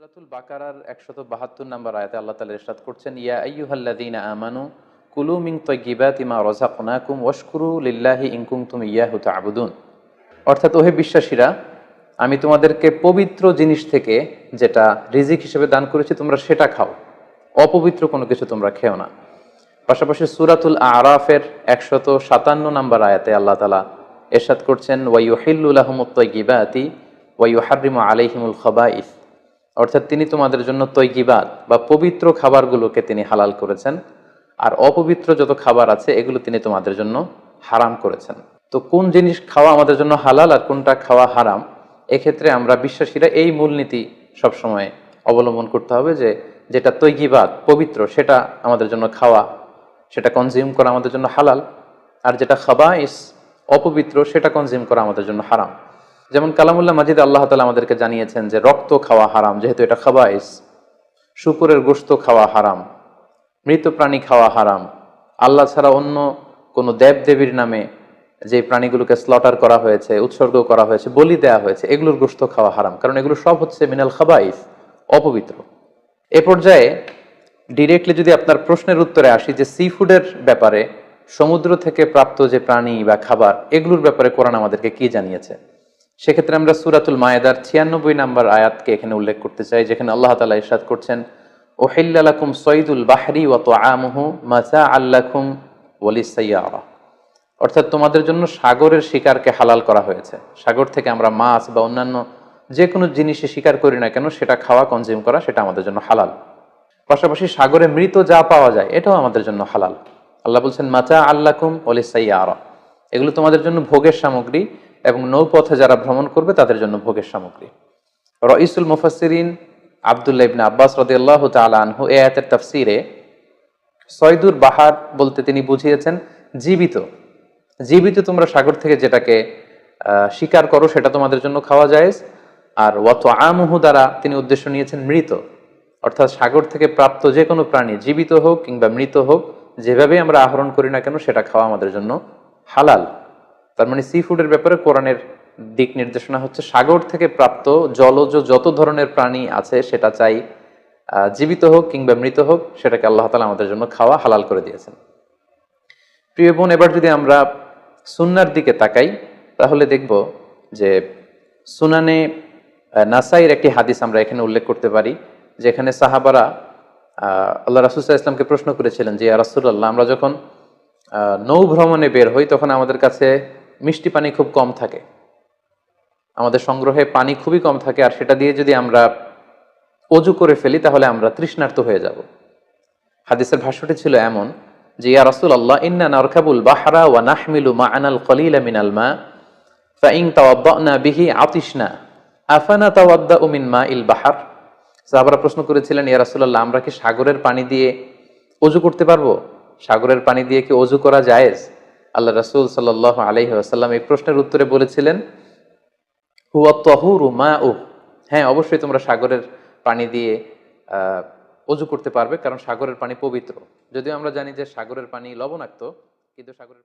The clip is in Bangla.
সুরাতুল বাকারার একশত বাহাত্তর নম্বর আয়াতে আল্লাহ তালা করছেন, ইয়া আইয়ুহাল্লাযীনা আমানু কুলু মা লিল্লাহি ইয়াহু অর্থাৎ ওহে বিশ্বাসীরা, আমি তোমাদেরকে পবিত্র জিনিস থেকে যেটা রিজিক হিসেবে দান করেছি, তোমরা সেটা খাও। অপবিত্র কোনো কিছু তোমরা খেও না। পাশাপাশি সুরাতুল আরাফের একশত সাতান্ন নম্বর আয়াতে আল্লাহ তালা এরশাদ করছেন ওয়াইহিল্লাহমুত্তয়িবাতি ওয়াইহারিমু আলাইহিমুল খবাইস। অর্থাৎ তিনি তোমাদের জন্য তৈগিবাদ বা পবিত্র খাবারগুলোকে তিনি হালাল করেছেন, আর অপবিত্র যত খাবার আছে এগুলো তিনি তোমাদের জন্য হারাম করেছেন। তো কোন জিনিস খাওয়া আমাদের জন্য হালাল আর কোনটা খাওয়া হারাম, এক্ষেত্রে আমরা বিশ্বাসীরা এই মূলনীতি সবসময় অবলম্বন করতে হবে যে যেটা তৈগিবাদ পবিত্র, সেটা আমাদের জন্য খাওয়া, সেটা কনজিউম করা আমাদের জন্য হালাল, আর যেটা খাবাইস, অপবিত্র, সেটা কনজিউম করা আমাদের জন্য হারাম। যেমন কালামুল্লাহ মাজিদ আল্লাহ তালা আমাদেরকে জানিয়েছেন যে রক্ত খাওয়া হারাম, যেহেতু এটা খাবাইস। শুকুরের গোস্ত খাওয়া হারাম, মৃত প্রাণী খাওয়া হারাম। আল্লাহ ছাড়া অন্য কোনো দেব দেবীর নামে যে প্রাণীগুলোকে স্লটার করা হয়েছে, উৎসর্গ করা হয়েছে, বলি দেওয়া হয়েছে, এগুলোর গোস্ত খাওয়া হারাম। কারণ এগুলো সব হচ্ছে মিনাল খাবাইস, অপবিত্র। এ পর্যায়ে ডিরেক্টলি যদি আপনার প্রশ্নের উত্তরে আসি যে সি ফুডের ব্যাপারে সমুদ্র থেকে প্রাপ্ত যে প্রাণী বা খাবার, এগুলোর ব্যাপারে কোরআন আমাদেরকে কি জানিয়েছে? সেক্ষেত্রে আমরা সুরাতুল মায়েদার ছিয়ানব্বই নাম্বার আয়াতকে এখানে উল্লেখ করতে চাই, যেখানে আল্লাহ তালা ইরশাদ করছেন ওহিল্লাকুম সঈদুল বাহরি ওয়াত আমহু মাজা আল্লাকুম ওয়ালিসাইয়ারা অর্থাৎ তোমাদের জন্য সাগরের শিকারকে হালাল করা হয়েছে। সাগর থেকে আমরা মাছ বা অন্যান্য যে কোনো জিনিসে শিকার করি না কেন, সেটা খাওয়া কনজিউম করা, সেটা আমাদের জন্য হালাল। পাশাপাশি সাগরে মৃত যা পাওয়া যায়, এটাও আমাদের জন্য হালাল। আল্লাহ বলছেন মাচা আল্লাকুম ওলিসাইয়ারা এগুলো তোমাদের জন্য ভোগের সামগ্রী এবং নৌপথে যারা ভ্রমণ করবে তাদের জন্য ভোগের সামগ্রী। রইসুল মুফাসিরিন আবদুল্লাহ ইবনে আব্বাস রদিয়াল্লাহ তাআলা আনহু এ আয়াতের তাফসিরে সয়দুর বাহার বলতে তিনি বুঝিয়েছেন, জীবিত জীবিত তোমরা সাগর থেকে যেটাকে শিকার করো সেটা তোমাদের জন্য খাওয়া যায় আর ওয়াত আমুহু দ্বারা তিনি উদ্দেশ্য নিয়েছেন মৃত। অর্থাৎ সাগর থেকে প্রাপ্ত যে কোনো প্রাণী জীবিত হোক কিংবা মৃত হোক যেভাবে আমরা আহরণ করি না কেন সেটা খাওয়া আমাদের জন্য হালাল। তার মানে সি ফুডের ব্যাপারে কোরআনের দিক নির্দেশনা হচ্ছে, সাগর থেকে প্রাপ্ত জলজ যত ধরনের প্রাণী আছে, সেটা চাই জীবিত হোক কিংবা মৃত হোক, সেটাকে আল্লাহ তালা আমাদের জন্য খাওয়া হালাল করে দিয়েছেন। প্রিয় বোন, এবার যদি আমরা সুন্নার দিকে তাকাই, তাহলে দেখব যে সুনানে নাসাইয়ের একটি হাদিস আমরা এখানে উল্লেখ করতে পারি, যেখানে সাহাবারা আল্লাহ রাসুল্লাহ ইসলামকে প্রশ্ন করেছিলেন যে রাসুল্লাহ আমরা যখন নৌ ভ্রমণে বের হই, তখন আমাদের কাছে মিষ্টি পানি খুব কম থাকে। আমাদের সংগ্রহে পানি খুবই কম থাকে আর সেটা দিয়ে যদি আমরা অজু করে ফেলি তাহলে আমরা তৃষ্ণার্ত হয়ে যাব। হাদিসের ভাষ্যটি ছিল এমন যে, ইয়া রাসূল আল্লাহ ইন্না নারকাবুল বাহারা ওয়া নাহমিলু মা আনাল কলিলা মিনাল মা, ফাইন তাওয়াদ্দানা বিহি আতিশনা, আফানা তাওয়াদ্দাউ মিন মাইল বাহার? সাহাবারা প্রশ্ন করেছিলেন, ইয়া রাসূলুল্লাহ, আমরা কি সাগরের পানি দিয়ে অজু করতে পারব? সাগরের পানি দিয়ে কি অজু করা জায়েজ? আল্লাহ রাসুল সাল আলাইহি আসাল্লাম এই প্রশ্নের উত্তরে বলেছিলেন, হুয়া তহুর মা উহ হ্যাঁ অবশ্যই তোমরা সাগরের পানি দিয়ে অজু করতে পারবে, কারণ সাগরের পানি পবিত্র। যদিও আমরা জানি যে সাগরের পানি লবণাক্ত, কিন্তু সাগরের